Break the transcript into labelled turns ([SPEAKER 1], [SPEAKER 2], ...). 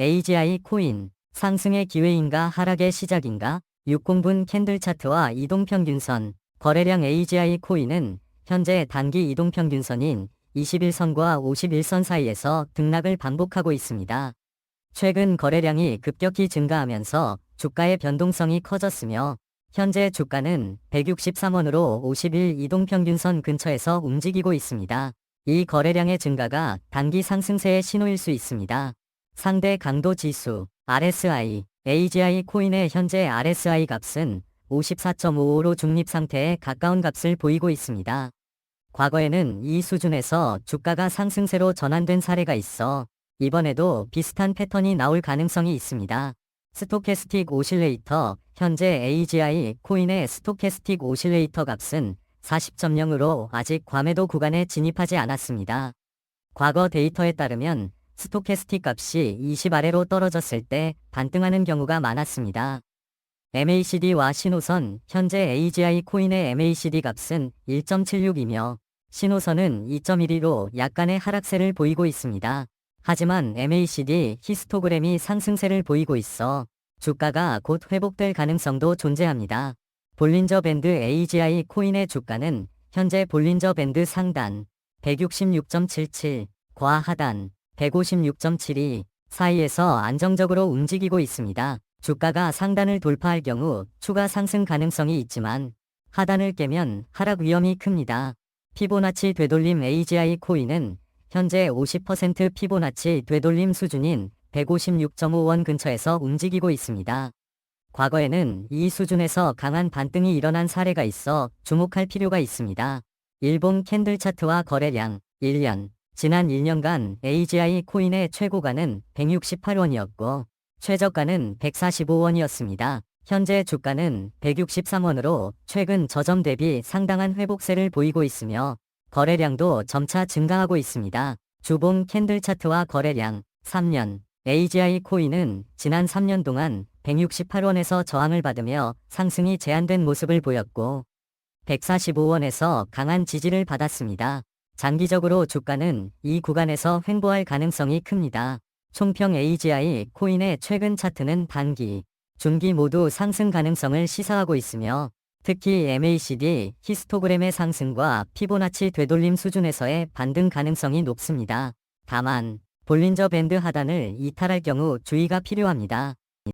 [SPEAKER 1] AGI 코인 상승의 기회인가 하락의 시작인가 60분 캔들 차트와 이동평균선 거래량 AGI 코인은 현재 단기 이동평균선인 21선과 51선 사이에서 등락을 반복하고 있습니다. 최근 거래량이 급격히 증가하면서 주가의 변동성이 커졌으며 현재 주가는 163원으로 50일 이동평균선 근처에서 움직이고 있습니다. 이 거래량의 증가가 단기 상승세의 신호일 수 있습니다. 상대 강도 지수 RSI AGI 코인의 현재 RSI 값은 54.55로 중립 상태에 가까운 값을 보이고 있습니다. 과거에는 이 수준에서 주가가 상승세로 전환된 사례가 있어 이번에도 비슷한 패턴이 나올 가능성이 있습니다. 스토캐스틱 오실레이터 현재 AGI 코인의 스토캐스틱 오실레이터 값은 40.0으로 아직 과매도 구간에 진입하지 않았습니다. 과거 데이터에 따르면 스토캐스틱 값이 20 아래로 떨어졌을 때 반등하는 경우가 많았습니다. MACD와 신호선 현재 AGI 코인의 MACD 값은 1.76이며 신호선은 2.12로 약간의 하락세를 보이고 있습니다. 하지만 MACD 히스토그램이 상승세를 보이고 있어 주가가 곧 회복될 가능성도 존재합니다. 볼린저 밴드 AGI 코인의 주가는 현재 볼린저 밴드 상단 166.77, 과 하단 156.72 사이에서 안정적으로 움직이고 있습니다. 주가가 상단을 돌파할 경우 추가 상승 가능성이 있지만 하단을 깨면 하락 위험이 큽니다. 피보나치 되돌림 AGI 코인은 현재 50% 피보나치 되돌림 수준인 156.5원 근처에서 움직이고 있습니다. 과거에는 이 수준에서 강한 반등이 일어난 사례가 있어 주목할 필요가 있습니다. 일본 캔들 차트와 거래량 1년 지난 1년간 AGI 코인의 최고가는 168원이었고 최저가는 145원이었습니다. 현재 주가는 163원으로 최근 저점 대비 상당한 회복세를 보이고 있으며 거래량도 점차 증가하고 있습니다. 주봉 캔들 차트와 거래량 3년 AGI 코인은 지난 3년 동안 168원에서 저항을 받으며 상승이 제한된 모습을 보였고 145원에서 강한 지지를 받았습니다. 장기적으로 주가는 이 구간에서 횡보할 가능성이 큽니다. 총평 AGI 코인의 최근 차트는 단기, 중기 모두 상승 가능성을 시사하고 있으며 특히 MACD 히스토그램의 상승과 피보나치 되돌림 수준에서의 반등 가능성이 높습니다. 다만 볼린저 밴드 하단을 이탈할 경우 주의가 필요합니다.